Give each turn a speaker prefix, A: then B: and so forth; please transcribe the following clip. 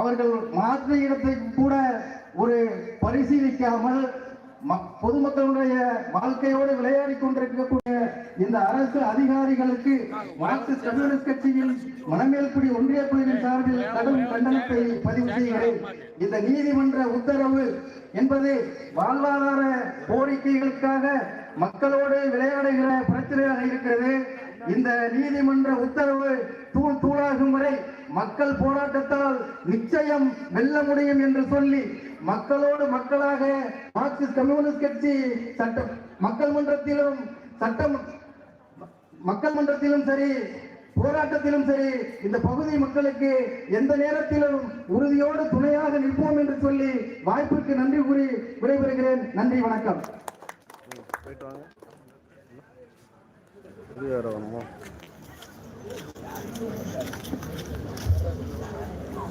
A: அவர்கள் மாற்று இடத்தை கூட ஒரு பரிசீலிக்காமல் பொதுமக்களுடைய வாழ்க்கையோடு விளையாடி கொண்டிருக்கக்கூடிய இந்த அரசு அதிகாரிகளுக்கு மார்க்சிஸ்ட் கம்யூனிஸ்ட் கட்சியின் மணமேல்குடி ஒன்றிய குழுவின் சார்பில் கடும் கண்டனத்தை பதிவு செய்கிறேன். இந்த நீதிமன்ற உத்தரவு என்பது வாழ்வாதார கோரிக்கைகளுக்காக மக்களோடு விளையாடுகிற பிரச்சனையாக இருக்கிறது. இந்த நீதிமன்ற உத்தரவு தூள் தூளாகும் வரை மக்கள் போராட்டத்தால் நிச்சயம் வெல்ல முடியும் என்று சொல்லி மக்களோடு மக்களாக மார்க்சிஸ்ட் கம்யூனிஸ்ட் கட்சி சட்ட மக்கள் மன்றத்திலும் சட்டம் மக்கள் மன்றத்திலும் சரி போராட்டத்திலும் சரி இந்த பகுதி மக்களுக்கு எந்த நேரத்திலும் உறுதியோடு துணையாக நிற்போம் என்று சொல்லி வாய்ப்புக்கு நன்றி கூறி விடைபெறுகிறேன். நன்றி வணக்கம்.
B: 对啊，我们。